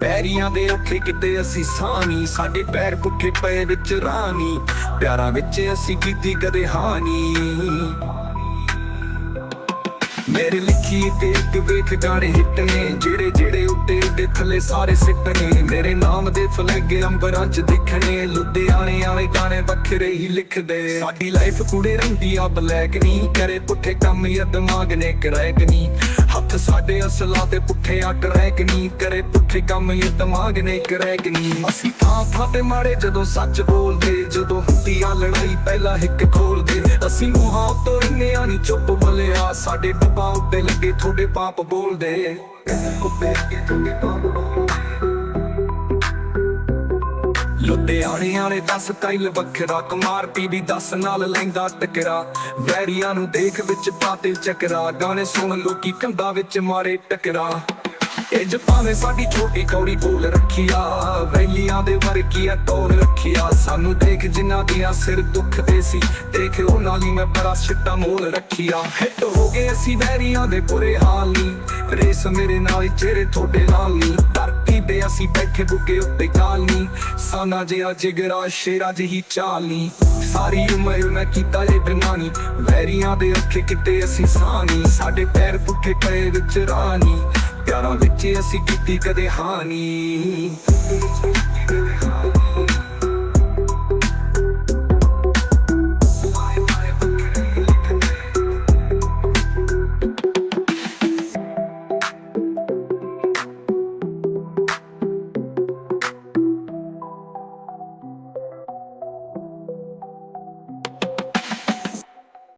ਪੈਰੀਆਂ ਦੇ ਔਖੇ ਕਿਤੇ ਅਸੀਂ ਸਾਨੀ, ਸਾਡੇ ਪੈਰ ਪੁੱਠੇ ਪਏ ਵਿੱਚ ਰਾਨੀ, ਪਿਆਰਾਂ ਵਿੱਚ ਅਸੀਂ ਕੀਤੀ ਕਦੇ ਹਾਨੀ। ਮੇਰੇ ਲਿਖੀ ਤੇ ਇੱਕ ਵੇਖ ਗਾਣੇ ਹਿੱਟ ਨੇ, ਜਿਹੜੇ ਜਿਹੜੇ ਉੱਤੇ ਥੱਲੇ ਸਾਰੇ ਸਿੱਟ ਮੇਰੇ ਨਾਮ ਦੇ ਫਲੈਗ ਅੰਬਰਾਂ 'ਚ ਦਿਖਣੇ। ਲੁਧਿਆਣੇ ਵਾਲੇ ਗਾਣੇ ਵੱਖਰੇ ਹੀ ਲਿਖਦੇ। ਸਾਡੀ ਲਾਈਫ ਕੁੜੇ ਰਹਿੰਦੀ ਆ ਬਲੈਕ ਨਹੀਂ ਕਰੇ ਪੁੱਠੇ ਕੰਮ ਜਾਂ ਦਿਮਾਗ ਨੇ ਕਰੈਕ ਨਹੀਂ। ਹੱਥ ਸਾਡੇ ਅਸਲਾ ਤੇ ਪੁੱਠੇ ਆ ਟਰੈਕ ਨਹੀਂ ਕਰੇ ਪੁੱਠੇ ਕੰਮ ਯਾ ਦਿਮਾਗ ਨੇ ਕਰੈਕ ਨਹੀਂ। ਅਸੀਂ ਥਾਂ ਥਾਂ ਤੇ ਮਾਰੇ ਜਦੋਂ ਸੱਚ ਬੋਲਦੇ। ਜਦੋਂ ਹੁੰਦੀ ਆ ਲੜਾਈ, ਪਹਿਲਾਂ ਹਿੱਕ ਖੋਲਦੇ ਅਸੀਂ ਮੂੰਹਾਂ ਉੱਤੋਂ ਇੰਨੇ ਆ ਨਹੀਂ ਚੁੱਪ ਬਲਿਆ, ਸਾਡੇ ਡੱਬਾ ਉੱਤੇ ਲੱਗੇ ਤੁਹਾਡੇ ਪਾਪ ਬੋਲਦੇ। ਉੱਤੇ ਲੱਗੇ ਤੁਹਾਡੇ ਪਾਪ ਬੋਲਦੇ। ਲੁਧਿਆਣੇ ਵਾਲੇ ਦਾ ਸਟਾਈਲ ਵੱਖਰਾ, ਕੁਮਾਰ ਪੀੜੀ ਦਸ ਨਾਲ ਲੈਂਦਾ ਟਕਰਾ। ਵੈਰੀਆਂ ਨੂੰ ਦੇਖ ਵਿੱਚ ਪਾਤੇ ਚੱਕਰਾ, ਗਾਣੇ ਸੁਣ ਲੋਕੀ ਕੰਧਾਂ ਵਿੱਚ ਮਾਰੇ ਟਕਰਾ। ਇਹ ਜਪਾਵੇਂ ਸਾਡੀ ਛੋਟੀ ਕੌੜੀ ਬੋਲ ਰੱਖਿਆ ਵੈਲੀਆਂ ਦੇ ਵਰਗੀਆਂ ਟੋਲ ਰੱਖਿਆ। ਸਾਨੂੰ ਦੇਖ ਜਿਨ੍ਹਾਂ ਦੀਆਂ ਸਿਰ ਦੁਖਦੇ ਸੀ। ਦੇਖ ਉਹਨਾਂ ਲਈ ਮੈਂ ਬੜਾ ਛਿੱਟਾ ਮੋਲ ਰੱਖਿਆ। ਹਿੱਟ ਹੋ ਗਏ ਅਸੀਂ ਵੈਰੀਆਂ ਦੇ ਬੁਰੇ ਹਾਲ ਨਹੀਂ ਰੇਸ ਮੇਰੇ ਨਾਲ ਚਿਹਰੇ ਤੁਹਾਡੇ ਨਾਲ ਨਹੀਂ ਧਰਤੀ ਤੇ ਅਸੀਂ ਬੈਠੇ ਬੁੱਗੇ ਉੱਤੇ ਕਾਲ ਨਹੀਂ ਸਾਨਾ ਜਿਹਾ ਜਿਗਰਾ, ਸ਼ੇਰਾ ਜਿਹੀ ਚਾਲ ਨਹੀਂ ਸਾਰੀ ਉਮਰ ਮੈਂ ਕੀਤਾ ਇਹ ਬਨਾਨੀ ਵੈਰੀਆਂ ਦੇ ਅੱਖੇ ਕਿਤੇ ਅਸੀਂ ਸਾਨੀ ਸਾਡੇ ਪੈਰ ਪੁੱਠੇ ਪਏ ਵਿੱਚ ਰਾਨੀ ਪਿਆਰਾਂ ਵਿੱਚ ਅਸੀਂ ਕੀਤੀ ਕਦੇ ਹਾਨੀ।